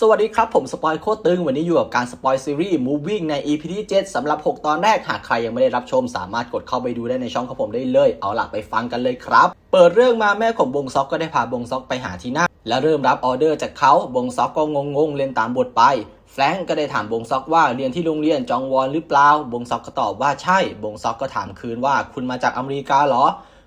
สวัสดีครับ ผมสปอยโคตรตึง วันนี้อยู่กับการสปอยซีรีส์ Moving ใน EP ที่ 7สำหรับ 6 ตอนแรก หากใครยังไม่ได้รับชม สามารถกดเข้าไปดูได้ในช่องของผมได้เลย เอาล่ะไปฟังกันเลยครับ เปิดเรื่องมาแม่ของบงซอกก็ได้พาบงซอกไปหาที่นั่งและเริ่มรับออเดอร์จากเขาบงซอกก็งงๆเล่นตามบทไป แฟรงก์ก็ได้ถามบงซอกว่าเรียนที่โรงเรียนจองวอนหรือเปล่าบงซอกก็ตอบว่าใช่บงซอกก็ถามคืนว่าคุณมาจากอเมริกาเหรอ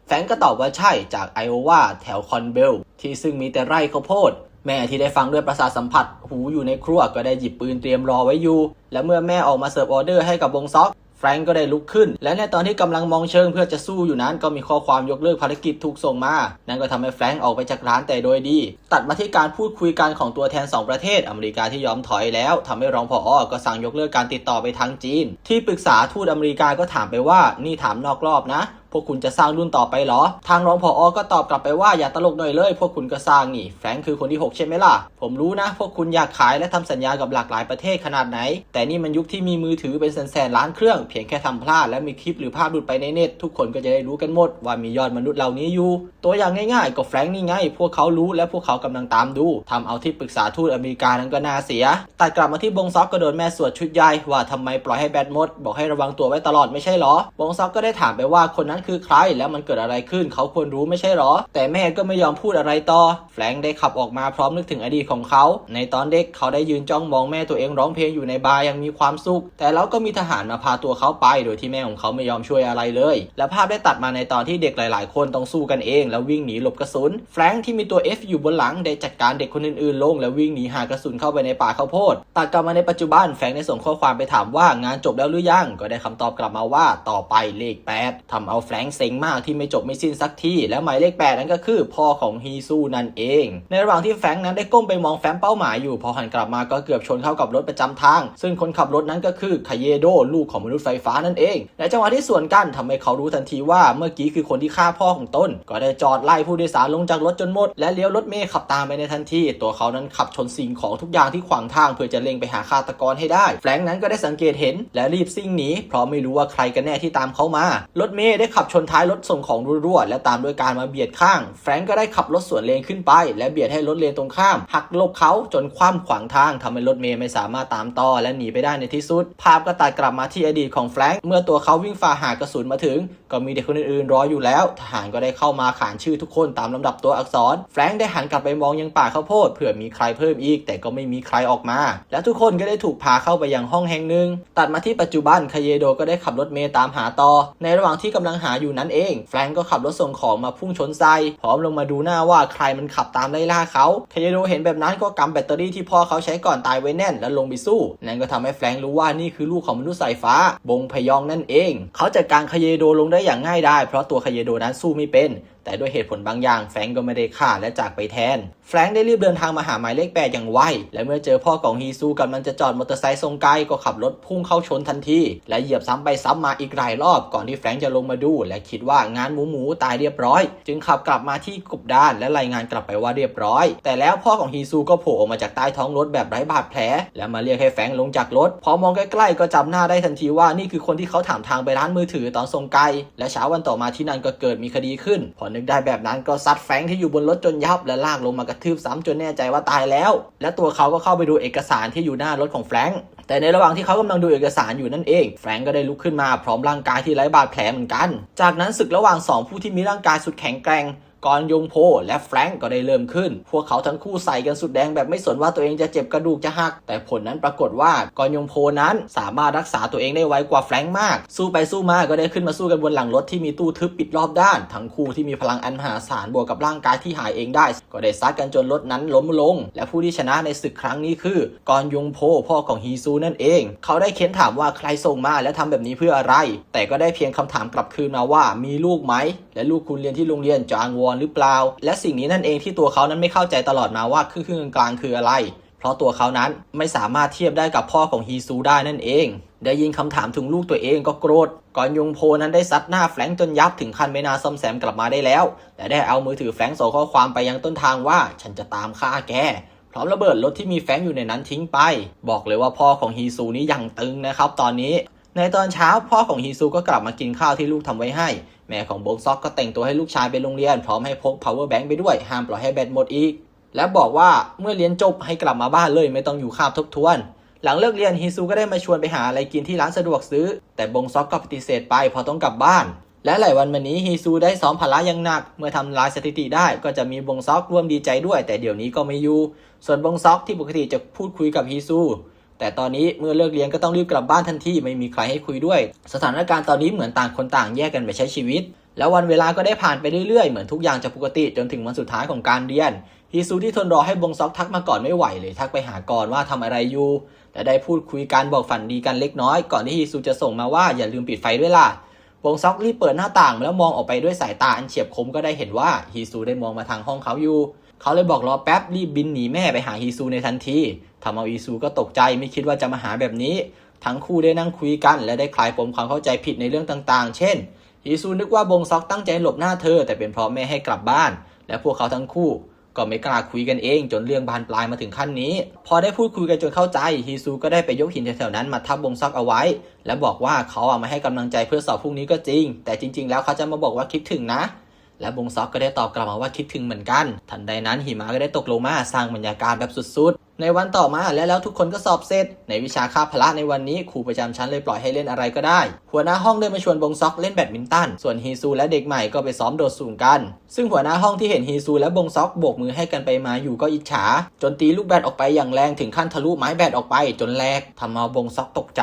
แฟรงก์ก็ตอบว่าใช่จากไอโอวาแถวคอนเบลที่ซึ่งมีแต่ไร่ข้าวโพดแม่ที่ได้ฟังด้วยประสาทสัมผัส หูอยู่ในครัวก็ได้หยิบปืนเตรียมรอไว้อยู่ และเมื่อแม่ออกมาเสิร์ฟออเดอร์ให้กับบงซ็อกแฟรงก์ก็ได้ลุกขึ้น และในตอนที่กำลังมองเชิงเพื่อจะสู้อยู่นั้นก็มีข้อความยกเลิกภารกิจถูกส่งมา นั่นก็ทำให้แฟรงก์ออกไปจากร้านแต่โดยดี ตัดมาที่การพูดคุยกันของตัวแทน 2 ประเทศอเมริกาที่ยอมถอยแล้วทำให้รองผออก็สั่งยกเลิกการติดต่อไปทางจีน ที่ปรึกษาทูตอเมริกาก็ถามไปว่านี่ถามนอกรอบนะ พวกคุณจะสร้างรุ่นต่อไปเหรอ ทางรองผออก็ตอบกลับไปว่าอย่าตลกหน่อยเลย พวกคุณก็สร้างนี่ แฟรงค์คือคนที่ 6 ใช่ไหมล่ะ ผมรู้นะ พวกคุณอยากขายและทำสัญญากับหลากหลายประเทศขนาดไหน แต่นี่มันยุคที่มีมือถือเป็นแสนๆล้านเครื่อง เพียงแค่ทำพลาดและมีคลิปหรือภาพหลุดไปในเน็ตทุกคนก็จะได้รู้กันหมด ว่ามียอดมนุษย์เหล่านี้อยู่ ตัวอย่างง่ายๆก็แฟรงค์นี่ไง พวกเขารู้และพวกเขากำลังตามดูทำเอาที่ปรึกษาทูตอเมริกานั้นก็น่าเสียตัดกลับมาที่บงซอกก็โดนแม่สวดชุดใหญ่ว่าทำไมปล่อยให้แบตหมด บอกให้ระวังตัวไว้ตลอดไม่ใช่หรอบงซอกก็ได้ถามไปว่าคนนั้นคือใครแล้วมันเกิดอะไรขึ้นเขาควรรู้ไม่ใช่หรอ แต่แม่ก็ไม่ยอมพูดอะไรต่อ แฟรงค์ได้ขับออกมาพร้อมนึกถึงอดีตของเขา ในตอนเด็กเขาได้ยืนจ้องมองแม่ตัวเองร้องเพลงอยู่ในบาร์ยังมีความสุข แต่แล้วก็มีทหารมาพาตัวเขาไป โดยที่แม่ของเขาไม่ยอมช่วยอะไรเลย และภาพได้ตัดมาในตอนที่เด็กหลาย ๆ คนต้องสู้กันเอง แล้ววิ่งหนีหลบกระสุน แฟรงค์ที่มีตัว F อยู่บนหลังได้จัดการเด็กคนอื่น ๆ ลง แล้ววิ่งหนีหากระสุนเข้าไปในป่าข้าวโพด ตัดกลับมาในปัจจุบันแฟรงค์ได้ส่งข้อความไปถามว่างานจบแล้วหรือยัง ก็ได้คำตอบกลับมาว่าต่อไปเลข 8ทำเอาแฟรงเซ็งมากที่ไม่จบไม่สิ้นสักทีและหมายเลข 8 นั้นก็คือพ่อของฮีซูนั่นเอง ในระหว่างที่แฟรงนั้นได้ก้มไปมองแฟ้มเป้าหมายอยู่พอหันกลับมาก็เกือบชนเข้ากับรถประจำทาง ซึ่งคนขับรถนั้นก็คือคาเยโดลูกของมนุษย์ไฟฟ้านั่นเองและจังหวะที่สวนกันทำให้เขารู้ทันทีว่าเมื่อกี้คือคนที่ฆ่าพ่อของตนก็ได้จอดไล่ผู้โดยสารลงจากรถจนหมด และเลี้ยวรถเมล์ขับตามไปในทันที ตัวเขานั้นขับชนสิ่งของทุกอย่างที่ขวางทางเพื่อจะเล็งไปหาฆาตกรให้ได้ แฟรงนั้นก็ได้สังเกตเห็นและรีบซิ่งหนีเพราะไม่รู้ว่าใครกันแน่ที่ตามเขามา รถเมล์ได้ขับชนท้ายรถส่งของรัวๆและตามด้วยการมาเบียดข้าง แฟรงค์ก็ได้ขับรถสวนเลนขึ้นไป และเบียดให้รถเลนตรงข้าม หักหลบเขาจนคว่ำขวางทางทำให้รถเมล์ไม่สามารถตามต่อและหนีไปได้ในที่สุด ภาพก็ตัดกลับมาที่อดีตของแฟรงค์เมื่อตัวเขาวิ่งฝ่าหากระสุนมาถึง ก็มีเด็กคนอื่นๆรออยู่แล้ว ทหารก็ได้เข้ามาขานชื่อทุกคนตามลำดับตัวอักษร แฟรงค์ได้หันกลับไปมองยังป่าข้าวโพดเผื่อมีใครเพิ่มอีก แต่ก็ไม่มีใครออกมา และทุกคนก็ได้ถูกพาเข้าไปยังห้องแห่งหนึ่งตัดมาที่ปัจจุบันคาเยโดก็ได้ขับรถเมล์ตามหาต่อในระหว่างที่กำลังหาอยู่นั้นเอง แฟรงก์ก็ขับรถส่งของมาพุ่งชนไซพร้อมลงมาดูหน้าว่าใครมันขับตามไล่ล่าเขาเคเยโดเห็นแบบนั้นก็กำแบตเตอรี่ที่พ่อเขาใช้ก่อนตายไว้แน่นแล้วลงไปสู้นั่นก็ทำให้แฟรงก์รู้ว่านี่คือลูกของมนุษย์สายฟ้า บงพยองนั่นเอง เขาจัดการคาเยโดลงได้อย่างง่ายได้เพราะตัวคาเยโดนั้นสู้ไม่เป็น แต่ด้วยเหตุผลบางอย่างแฟรงก์ก็ไม่ได้ฆ่าและจากไปแทน แฟรงก์ได้รีบเดินทางมาหาหมายเลขแปดอย่างไว และเมื่อเจอพ่อของฮีซูกำลังจะจอดมอเตอร์ไซค์ทรงไกลก็ขับรถพุ่งเข้าชนทันที และเหยียบซ้ำไปซ้ำมาอีกหลายรอบก่อนที่แฟรงก์จะลงมาดู และคิดว่างานหมูหมูตายเรียบร้อย จึงขับกลับมาที่กบด้านและรายงานกลับไปว่าเรียบร้อย แต่แล้วพ่อของฮีซูก็โผล่ออกมาจากใต้ท้องรถแบบไร้บาดแผล และมาเรียกให้แฟรงก์ลงจากรถ พอมองใกล้ๆก็จำหน้าได้ทันทีว่านี่คือคนที่เขาถามทางไปร้านมือถือตอนทรงไกลและเช้าวันต่อมาที่นั่นก็เกิดมีคดีขึ้นพอนึกได้แบบนั้นก็ซัดแฟงที่อยู่บนรถจนยับ และลากลงมากระทืบซ้ำจนแน่ใจว่าตายแล้ว และตัวเขาก็เข้าไปดูเอกสารที่อยู่หน้ารถของแฟงแต่ในระหว่างที่เขากำลังดูเอกสารอยู่นั่นเอง แฟรงค์ก็ได้ลุกขึ้นมาพร้อมร่างกายที่ไร้บาดแผลเหมือนกัน จากนั้นศึกระหว่างสองผู้ที่มีร่างกายสุดแข็งแกร่ง กอนยงโพและแฟรงก์ก็ได้เริ่มขึ้น พวกเขาทั้งคู่ใส่กันสุดแดงแบบไม่สนว่าตัวเองจะเจ็บกระดูกจะหัก แต่ผลนั้นปรากฏว่ากอนยงโพนั้นสามารถรักษาตัวเองได้ไวกว่าแฟรงก์มาก สู้ไปสู้มาก็ได้ขึ้นมาสู้กันบนหลังรถที่มีตู้ทึบปิดรอบด้าน ทั้งคู่ที่มีพลังอันมหาศาลบวกกับร่างกายที่หายเองได้ ก็ได้ซัดกันจนรถนั้นล้มลง และผู้ที่ชนะในศึกครั้งนี้คือกอนยงโพพ่อของฮีซูนั่นเอง เขาได้เค้นถามว่าใครส่งมาและทำแบบนี้เพื่ออะไร แต่ก็ได้เพียงคำถามกลับคืนมาว่ามีลูกไหมและลูกคุณเรียนที่โรงเรียนจางวอนหรือเปล่า และสิ่งนี้นั่นเองที่ตัวเขานั้นไม่เข้าใจตลอดมาว่าครึ่งกลางคืออะไร เพราะตัวเขานั้นไม่สามารถเทียบได้กับพ่อของฮีซูได้นั่นเอง ได้ยินคำถามถึงลูกตัวเองก็โกรธ ก่อนยงโพนั้นได้ซัดหน้าแฟรงจนยับถึงขั้นไม่น่าซ่อมแซมกลับมาได้แล้ว และได้เอามือถือแฟรงส่งข้อความไปยังต้นทางว่า ฉันจะตามฆ่าแกพร้อมระเบิดรถที่มีแฟงอยู่ในนั้นทิ้งไป บอกเลยว่าพ่อของฮีซูนี้ยังตึงนะครับตอนนี้ ในตอนเช้าพ่อของฮีซูก็กลับมากินข้าวที่ลูกทำไว้ให้ แม่ของบงซอกก็แต่งตัวให้ลูกชายไปโรงเรียน พร้อมให้พก power bank ไปด้วย ห้ามปล่อยให้แบตหมดอีก และบอกว่าเมื่อเรียนจบให้กลับมาบ้านเลยไม่ต้องอยู่คาบทบทวน หลังเลิกเรียนฮีซูก็ได้มาชวนไปหาอะไรกินที่ร้านสะดวกซื้อ แต่บงซอกก็ปฏิเสธไปเพราะต้องกลับบ้าน และหลายวันมานี้ฮีซูได้ซ้อมพละอย่างหนัก เมื่อทำลายสถิติได้ก็จะมีบงซอกร่วมดีใจด้วย แต่เดี๋ยวนี้ก็ไม่อยู่ ส่วนบงซอกที่ปกติจะพูดคุยกับฮีซู แต่ตอนนี้เมื่อเลิกเรียนก็ต้องรีบกลับบ้านทันทีไม่มีใครให้คุยด้วย สถานการณ์ตอนนี้เหมือนต่างคนต่างแยกกันไปใช้ชีวิต แล้ววันเวลาก็ได้ผ่านไปเรื่อยๆ เหมือนทุกอย่างจะปกติจนถึงวันสุดท้ายของการเรียนฮีซูที่ทนรอให้บงซอกทักมาก่อนไม่ไหวเลยทักไปหาก่อนว่าทำอะไรอยู่และได้พูดคุยกันบอกฝันดีกันเล็กน้อย ก่อนที่ฮีซูจะส่งมาว่าอย่าลืมปิดไฟด้วยล่ะบงซอกรีบเปิดหน้าต่างแล้วมองออกไปด้วยสายตาอันเฉียบคมก็ได้เห็นว่าฮีซูได้มองมาทางห้องเขาอยู่ เขาเลยบอกรอแป๊บรีบบินหนีแม่ไปหาฮีซูในทันทีทำเอาฮีซูก็ตกใจไม่คิดว่าจะมาหาแบบนี้ ทั้งคู่ได้นั่งคุยกันและได้คลายปมความเข้าใจผิดในเรื่องต่างๆ เช่นฮีซูนึกว่าบงซอกตั้งใจหลบหน้าเธอ แต่เป็นเพราะแม่ให้กลับบ้าน และพวกเขาทั้งคู่ก็ไม่กล้าคุยกันเองจนเรื่องบานปลายมาถึงขั้นนี้ พอได้พูดคุยกันจนเข้าใจฮีซูก็ได้ไปยกหินแถวๆนั้นมาทับบงซอกเอาไว้ และบอกว่าเขาเอะมาให้กำลังใจเพื่อสอบพรุ่งนี้ก็จริง แต่จริง ๆ แล้วเขาจะมาบอกว่าคิดถึงนะ และบงซอกก็ได้ตอบกลับมาว่าคิดถึงเหมือนกัน ทันใดนั้นหิมะก็ได้ตกลงมาสร้างบรรยากาศแบบสุด ในวันต่อมาและแล้วทุกคนก็สอบเสร็จ ในวิชาคาบพละในวันนี้ครูประจำชั้นเลยปล่อยให้เล่นอะไรก็ได้ หัวหน้าห้องได้มาชวนบงซอกเล่นแบดมินตัน ส่วนฮีซูและเด็กใหม่ก็ไปซ้อมโดดสูงกัน ซึ่งหัวหน้าห้องที่เห็นฮีซูและบงซอกโบกมือให้กันไปมาอยู่ก็อิจฉา จนตีลูกแบดออกไปอย่างแรงถึงขั้นทะลุไม้แบดออกไปจนแหลกทำเอาบงซอกตกใจ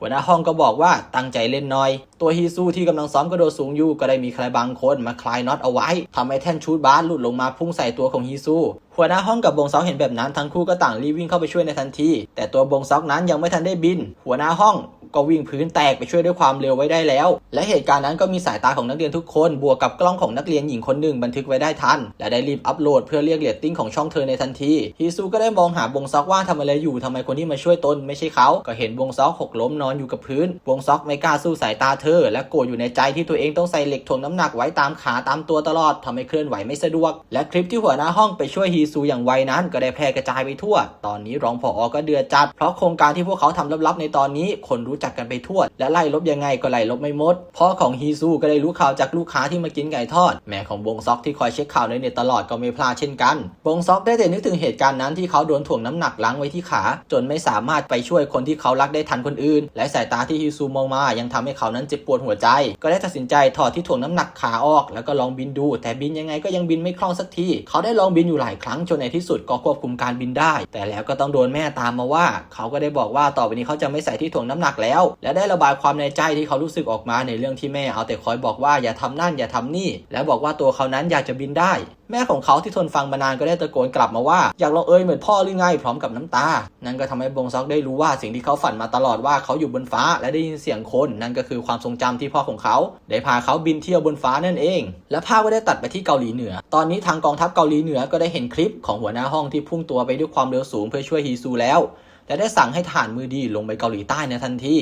หัวหน้าห้องก็บอกว่าตั้งใจเล่นหน่อย ตัวฮีซูที่กำลังซ้อมกระโดดสูงอยู่ก็ได้มีใครบางคนมาคลายน็อตเอาไว้ทำให้แท่นชูดบาสหลุดลงมาพุ่งใส่ตัวของฮีซูหัวหน้าห้องกับบงซอกเห็นแบบนั้นทั้งคู่ก็ต่างรีบวิ่งเข้าไปช่วยในทันที แต่ตัวบงซอกนั้นยังไม่ทันได้บิน หัวหน้าห้องก็วิ่งพื้นแตกไปช่วยด้วยความเร็วไว้ได้แล้ว และเหตุการณ์นั้นก็มีสายตาของนักเรียนทุกคน บวกกับกล้องของนักเรียนหญิงคนหนึ่งบันทึกไว้ได้ทัน และได้รีบอัปโหลดเพื่อเรียกเรตติ้งของช่องเธอในทันทีฮีซูก็ได้มองหาบงซอกว่าทำอะไรอยู่ทำไมคนที่มาช่วยตนไม่ใช่เขา ก็เห็นบงซอกหกล้มนอนอยู่กับพื้น บงซอกไม่กล้าสู้สายตาเธอ และโกรธอยู่ในใจที่ตัวเองต้องใส่เหล็กถ่วงน้ำหนักไว้ตามขาตามตัวตลอดทำให้เคลื่อนไหวไม่สะดวก และคลิปที่หัวหน้าห้องไปช่วยฮีซูอย่างไวนั้น ก็ได้แพร่กระจายไปทั่ว ตอนนี้รองผอก็เดือดจัด เพราะโครงการที่พวกเขาทำลับๆในตอนนี้คนรู้จักกันไปทั่ว และไล่ลบยังไงก็ไล่ลบไม่หมดพ่อของฮีซูก็ได้รู้ข่าวจากลูกค้าที่มากินไก่ทอด แม่ของบงซอกที่คอยเช็คข่าวในเน็ตตลอดก็ไม่พลาดเช่นกันบงซอกได้แต่นึกถึงเหตุการณ์นั้นที่เขาโดนถ่วงน้ำหนักล้างไว้ที่ขา จนไม่สามารถไปช่วยคนที่เขารักได้ทันคนอื่น และสายตาที่ฮีซูมองมายังทำให้เขานั้นเจ็บปวดหัวใจ ก็ได้ตัดสินใจถอดที่ถ่วงน้ำหนักขาออก แล้วก็ลองบินดู แต่บินยังไงก็ยังบินไม่คล่องสักทีเขาได้ลองบินอยู่หลายครั้งจนในที่สุดก็ควบคุมการบินได้ แต่แล้วก็ต้องโดนแม่ตามมาว่า เขาก็ได้บอกว่าต่อไปนี้เขาจะไม่ใส่ที่ถ่วงน้ำหนักแล้วและได้ระบายความในใจที่เขารู้สึกออกมาในเรื่องที่แม่เอาแต่คอยบอกว่าอย่าทำนั่นอย่าทำนี่ แล้วบอกว่าตัวเขานั้นอยากจะบินได้แม่ของเขาที่ทนฟังมานานก็ได้ตะโกนกลับมาว่า อยากลองเอ่ยเหมือนพ่อหรือไงพร้อมกับน้ำตา นั่นก็ทำให้บงซอกได้รู้ว่าสิ่งที่เขาฝันมาตลอดว่าเขาอยู่บนฟ้าและได้ยินเสียงคน นั่นก็คือความทรงจำที่พ่อของเขา ได้พาเขาบินเที่ยวบนฟ้านั่นเอง และภาพก็ได้ตัดไปที่เกาหลีเหนือ ตอนนี้ทางกองทัพเกาหลีเหนือก็ได้เห็นคลิปของหัวหน้าห้องที่พุ่งตัวไปด้วยความเร็วสูงเพื่อช่วยฮีซูแล้ว และได้สั่งให้ทหารมือดีลงไปเกาหลีใต้ในทันที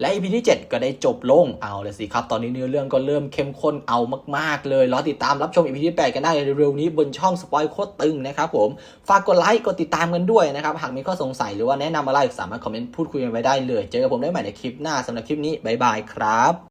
และ EP ที่ 7 ก็ได้จบลงเอาเลยสิครับ ตอนนี้เนื้อเรื่องก็เริ่มเข้มข้นเอามาก ๆ เลยรอติดตามรับชม EP ที่ 8 กันได้เร็วๆนี้บนช่องสปอยโคตรตึงนะครับผม ฝากกดไลค์ กดติดตามกันด้วยนะครับ หากมีข้อสงสัยหรือว่าแนะนำอะไร สามารถคอมเมนต์พูดคุยกันไว้ได้เลย เจอกับผมได้ใหม่ในคลิปหน้าสำหรับคลิปนี้บ๊ายบายครับ